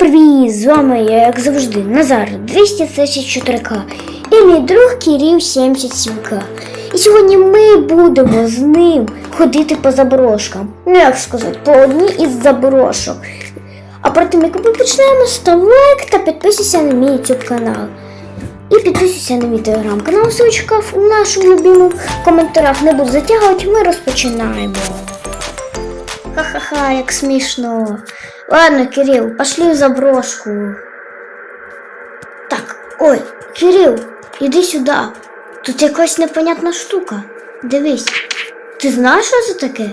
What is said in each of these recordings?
привіт! З вами я, як завжди, Назар 234К і мій друг Кирил 77К. І сьогодні ми будемо з ним ходити по заброшкам. Ну як сказати, по одній із заброшок. А перед тим, як ми почнемо, став лайк та підписуйся на мій YouTube канал. І підписуйся на мій телеграм-канал, ссылочка в нашому любимому коментарях. Не буду затягувати, ми розпочинаємо. Ха-ха-ха, як смішно. Ладно, Кирилл, пошли в заброшку. Так, ой, Кирилл, іди сюди. Тут якась непонятна штука. Дивись. Ти знаєш, що це таке?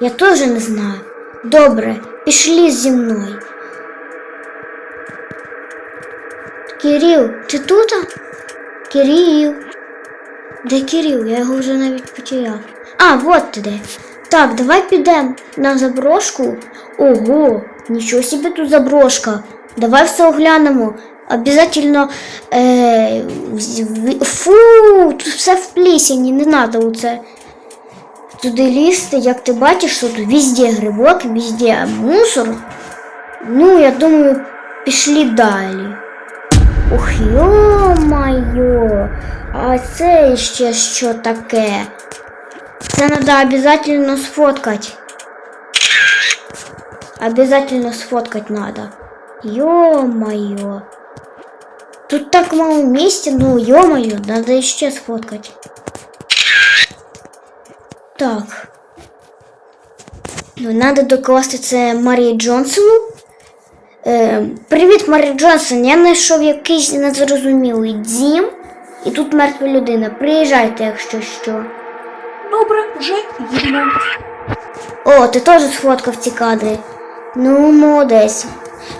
Я теж не знаю. Добре, пішли зі мною. Кирил, ти тут? Кирил. Де Кирил? Я його вже навіть потеряв. А, вот ти де. Так, давай підемо на заброшку. Ого, нічого собі тут заброшка. Давай все оглянемо. Обязательно. Е, фу, тут все в плесені, не треба оце. Туди лізти, як ти бачиш, тут везде грибок, везде мусор. Ну, я думаю, пішли далі. Ух, йо-майо, а це ще що таке? Це треба обязательно сфоткать. Обязательно сфоткать надо. Ё-моё. Тут так мало места, ну ё-моё, надо еще сфоткать. Так. Ну, Надо докласти це Марії Джонсону. Е, Привіт, Марі Джонсон. Я знайшов якийсь незрозумілий дім. І тут мертва людина. Приїжджайте, якщо що. Добре, вже їдемо. О, ти теж сфоткав ці кадри. Ну, молодець.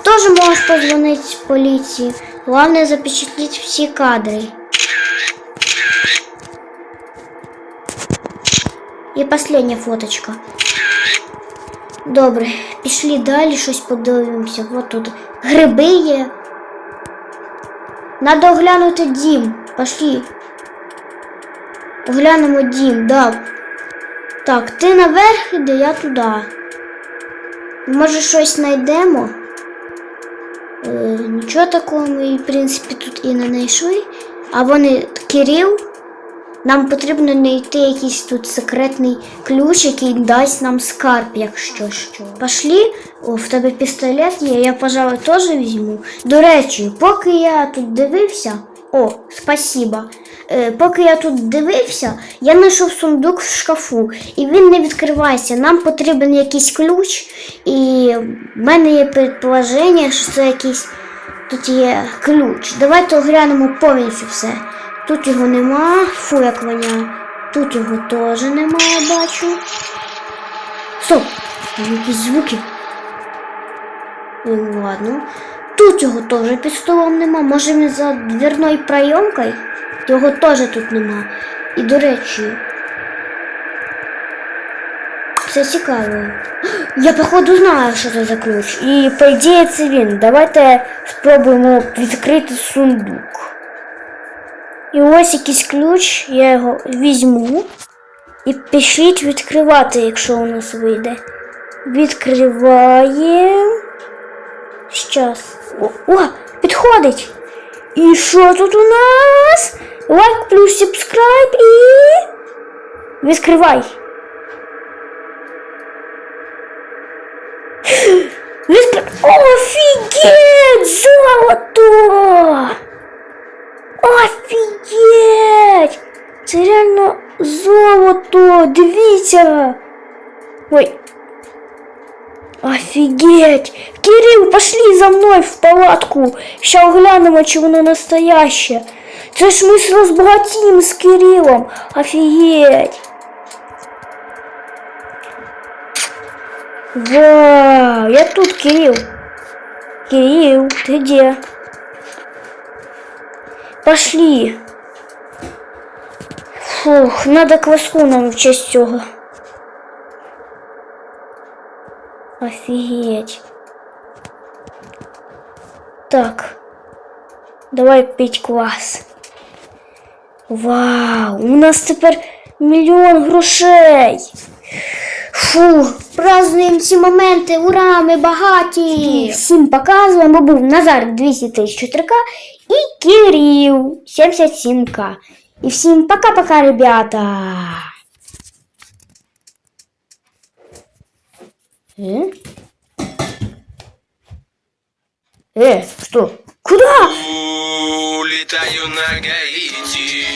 Тоже можеш позвонити поліції. Головне запечатліть всі кадри. І остання фоточка. Добре, пішли далі, щось подивимося. Вот тут гриби є. Надо оглянути дім. Пошли. Оглянемо дім, да. Так, ти наверх іди, я туди. Може щось знайдемо? Е, нічого такого ми, в принципі, тут і не знайшли. А вони Кирил. Нам потрібно знайти якийсь тут секретний ключ, який дасть нам скарб, якщо що. Пошли, о, в тебе пістолет є, я, пожалуй, теж візьму. До речі, поки я тут дивився. О, спасіба. Е, поки я тут дивився, я знайшов сундук в шкафу, і він не відкривається. Нам потрібен якийсь ключ, і в мене є предположення, що це якийсь тут є ключ. Давайте оглянемо повністю все. Тут його нема, фу, як воняє. Тут його теж немає, бачу. Стоп! Там якісь звуки. Ну, ладно. Тут його теж під столом нема. Може він за дверною прийомкою? Його теж тут нема. І до речі. Це цікаво. Я походу знаю, що це за ключ. І по ідеї це він. Давайте спробуємо відкрити сундук. І ось якийсь ключ, я його візьму. І пішліть відкривати, якщо у нас вийде. Відкриваємо. Щас. О, о, підходить. І що тут у нас? Лайк плюс сабскрайб і. Відкривай. Відкр... Офігеть! Золото! Офігеть! Це реально золото! Дивіться! Ой. Офігеть! Кирил, пошли за мною в палатку. Ще оглянемо, чи воно настояще. Це ж ми ж розбагатім з Кирилом. Офігеть! Вау! Я тут, Кирилл. Кирилл, ты где? Пошли. Фух, надо кваску нам в честь цього. Офигеть. Так. Давай пить квас. Вау, у нас тепер мільйон грошей. Фу, Празднуємо ці моменти, ура, ми багаті! Всім показуємо, бо був Назар 200 тисяч 4К і Кирил 77К. І всім пока-пока, ребята! Э? Э, что? Куда? Улетаю на Гаити.